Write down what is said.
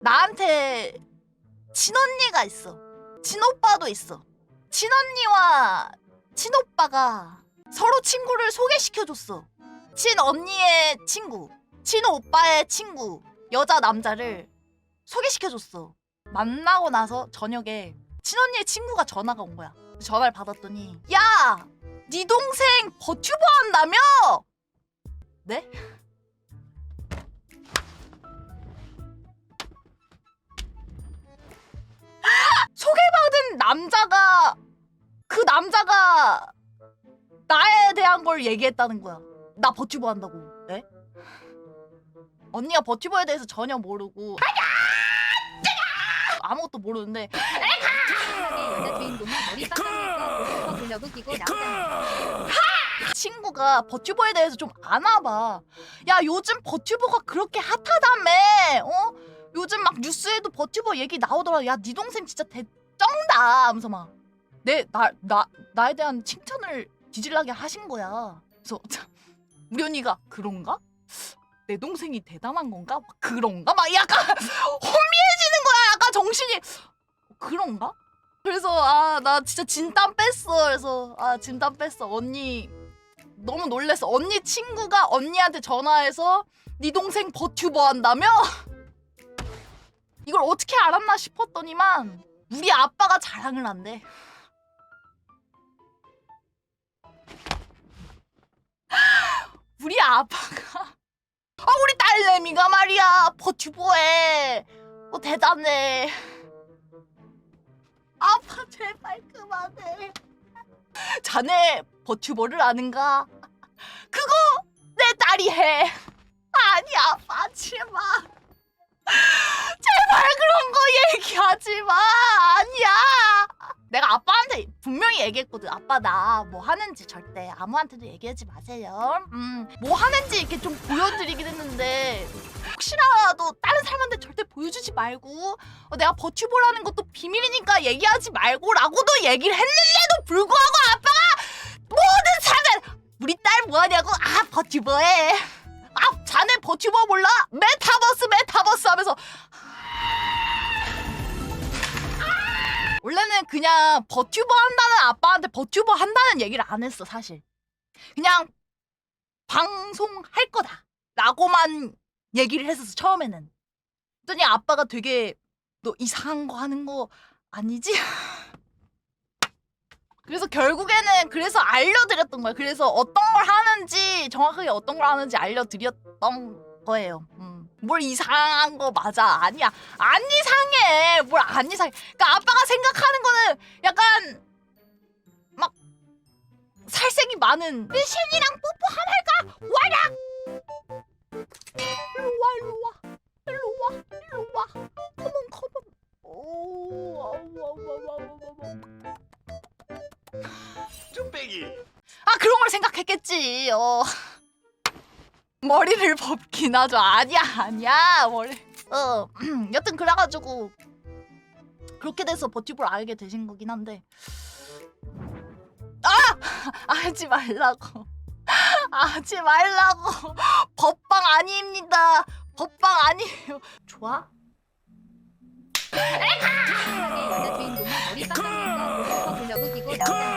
나한테 친언니가 있어. 친오빠도 있어. 친언니와 친오빠가 서로 친구를 소개시켜줬어. 친언니의 친구, 친오빠의 친구, 여자 남자를 소개시켜줬어. 만나고 나서 저녁에 친언니의 친구가 전화가 온 거야. 전화를 받았더니 야, 네 동생 버튜버 한다며? 네? 나에 대한 걸 얘기했다는 거야. 나 버튜버 한다고. 네? 언니가 버튜버에 대해서 전혀 모르고 아무것도 모르는데. 친구가 버튜버에 대해서 좀 아나 봐. 야 요즘 버튜버가 그렇게 핫하다며. 어? 요즘 막 뉴스에도 버튜버 얘기 나오더라. 야 네 동생 진짜 대쩡다. 하면서 막 내 나 나 나에 대한 칭찬을 뒤질나게 하신 거야. 그래서 참, 우리 언니가 그런가? 내 동생이 대단한 건가? 막 그런가? 막 약간 혼미해지는 거야. 약간 정신이 그런가? 그래서 아 나 진짜 진땀 뺐어. 그래서 아 진땀 뺐어. 언니 너무 놀랬어. 언니 친구가 언니한테 전화해서 네 동생 버튜버 한다며? 이걸 어떻게 알았나 싶었더니만 우리 아빠가 자랑을 한대. 우리 아빠가 아 우리 딸내미가 말이야 버튜버해. 어 대단해. 아빠 제발 그만해. 자네 버튜버를 아는가? 그거 내 딸이 해. 아니 아빠 제발. 제발 그런 거 얘기하지 마. 아니야. 내가 아빠한테 분명히 얘기했거든. 아빠 나 뭐 하는지 절대 아무한테도 얘기하지 마세요. 음, 뭐 하는지 이렇게 좀 보여드리긴 했는데 혹시라도 다른 사람한테 절대 보여주지 말고 어, 내가 버튜버라는 것도 비밀이니까 얘기하지 말고라고도 얘기를 했는데도 불구하고 아빠가 모든 사람들 우리 딸 뭐하냐고 아 버튜버해 아 자네 버튜버 몰라 메타 그냥 버튜버 한다는 아빠한테 버튜버 한다는 얘기를 안 했어 사실 그냥 방송 할 거다 라고만 얘기를 했었어 처음에는 그랬더니 아빠가 되게 너 이상한 거 하는 거 아니지? 그래서 결국에는 그래서 알려드렸던 거야. 그래서 어떤 걸 하는지 정확하게 어떤 걸 하는지 알려드렸던 거예요. 음. 뭘 이상한 거 맞아? 아니야. 안 이상해. 뭘 안 이상해. 그러니까 아빠가 생각하는 거는 약간 막 살색이 많은 우리 신이랑 뽀뽀 하나 할까? 와라! 일로 와, 일로 와. 일로 와, 일로 와. 컴온, 컴온. 오, 아우, 아우, 아우, 아우, 아우. 쭈빼기 아 그런 걸 생각했겠지. 어. 머리를 법긴 하죠. 아니야, 아니야. 머리. 어. 여튼 그래가지고 그렇게 돼서 버튜브를 알게 되신 거긴 한데. 아! 하지 말라고. 하지 말라고. 법방 아닙니다. 법방 아니에요. 좋아? 여자